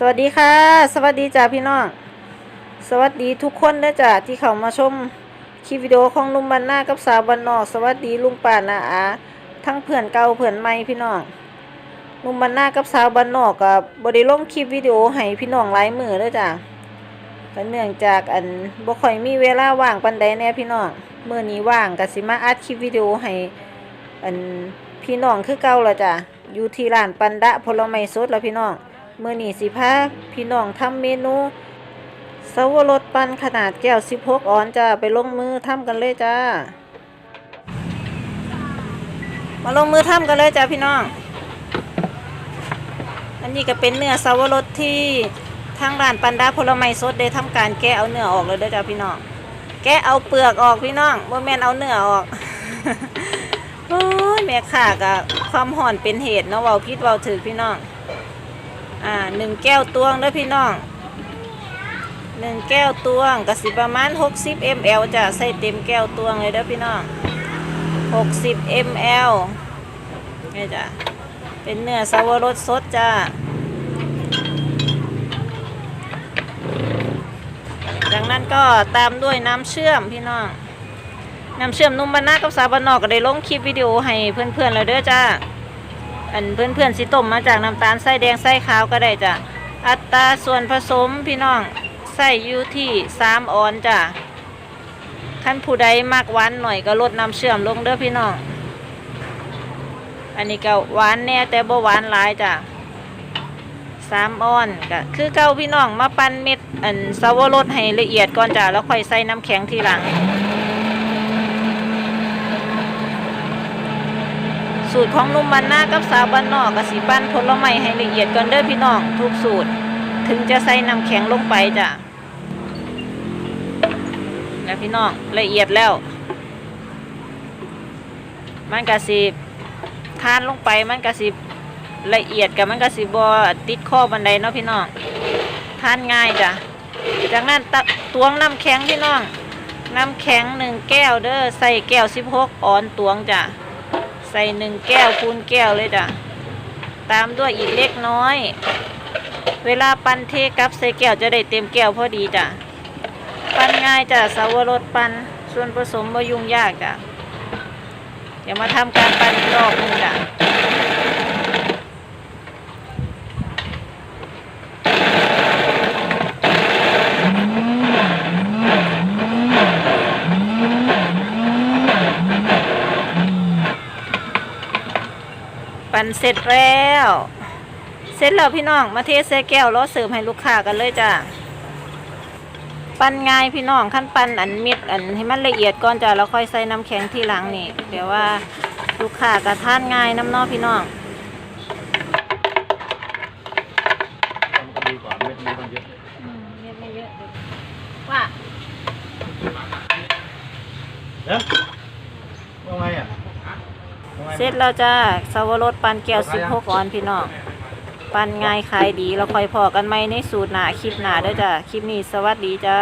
สวัสดีค่ะ สวัสดีจ้าพี่น้อง สวัสดีทุกคนนะจ้าที่เข้ามาชมคลิปวิดีโอของลุงบันหน้ากับสาวบันนอก สวัสดีลุงป่านาอาทั้งเพื่อนเก่าเพื่อนใหม่พี่น้องลุงบันหน้ากับสาวบันนอกกับบได้ลงคลิปวิดีโอให้พี่น้องหลายมือเลยจ้าก็เนื่องจากอันบ่ค่อยมีเวลาว่างปันใดแน่พี่น้องเมื่อนี้ว่างก็สิมาอัดคลิปวิดีโอให้อันพี่น้องคือเก่าละจ้ะอยู่ที่ร้านปันดะผลไม้สดแล้วพี่น้อง เมื่อนี้สิพาพี่น้องทำเมนูสวรสปันขนาดแก้ว 16 ออนจ้า ไปลงมือทำกันเลยจ้า มาลงมือทำกันเลยจ้าพี่น้อง อันนี้ก็เป็นเนื้อสวรสที่ทางร้านปันดาผลไม้สดได้ทำการแกะเอาเนื้อออกเลยเด้อจ้าพี่น้อง แกะเอาเปลือกออกพี่น้องบ่แม่นเอาเนื้อออกโอ้ยแม่ข่ากะความห่อนเป็นเหตุเนาะเว้าพิษเว้าถือพี่น้อง อ่าหนึ่งแก้วตวงเด้อพี่น้องหนึ่งแก้วตวงกสิประมาณ 60 ml จะใส่เต็มแก้วตวงเลยเด้อพี่น้อง 60 ml นี่จ้ะเป็นเนื้อสวรสสดจ้าจากนั้นก็ตามด้วยน้ำเชื่อมพี่น้องน้ำเชื่อมนุ่มบานากับสาบานนอกก็ได้ลงคลิปวิดีโอให้เพื่อนๆแล้วเด้อจ้า อันเพื่อนๆสิต้มมาจากน้ำตาลไส้แดงไส้ขาวก็ได้จ้ะอัตราส่วนผสมพี่น้องใส่อยู่ที่สามออนจ้ะขั้นผู้ใดมากหวานหน่อยก็ลดน้ำเชื่อมลงเด้อพี่น้องอันนี้ก็หวานแน่แต่บ่หวานหลายจ้ะสามออนก็คือเก้าพี่น้องมาปั้นเม็ดอันสาวรสให้ละเอียดก่อนจ้ะแล้วค่อยใส่น้ำแข็งทีหลัง สูตรของนุ่มบันหน้ากับสาวบันนอกกับสีปั้นผลไม้ให้ละเอียดก่อนเด้อพี่น้องทุกสูตร ถึงจะใส่น้ำแข็งลงไปจ้ะแล้วพี่น้องละเอียดแล้ว มันกะสิทานลงไปมันกะสิละเอียดกับมันกะสิบอติดข้อบันไดเนาะพี่น้องทานง่ายจ้ะจากนั้นตะตวงน้ำแข็งพี่น้องน้ำแข็งหนึ่งแก้วเด้อใส่แก้วสิบหกออนตวงจ้ะ ส่หนึ่งแก้วคูณแก้วเลยจ้ะตามด้วยอีกเล็กน้อย เวลาปั้นเทกับใส่แก้วจะได้เต็มแก้วพอดีจ้ะปั้นง่ายจ้ะสาวรสปั้นส่วนผสมบ่ยุ่งยากจ้ะเดี๋ยวมาทำการปั้นรอบหนึงจ้ะ ปั่นเสร็จแล้ว เสร็จแล้วพี่น้อง มาเทใส่แก้วรอเสิร์ฟให้ลูกค้ากันเลยจ้ะปั้นง่ายพี่น้องขั้นปั้นอันม็ดอันให้มันละเอียดก่อนจ้ะแล้วค่อยใส่น้ำแข็งทีหลังนี่เดี๋ยวว่าลูกค้ากระทานง่ายน้ำนอพี่น้องว่า เด้อ เสร็จแล้วจ้าสวรสปันแก้วสิบหกออนพี่น้อง ปันง่ายขายดีเราคอยพอกันไหมในสูตรหนาคลิปหนาเด้อจ้ะคลิปนี้สวัสดีจ้า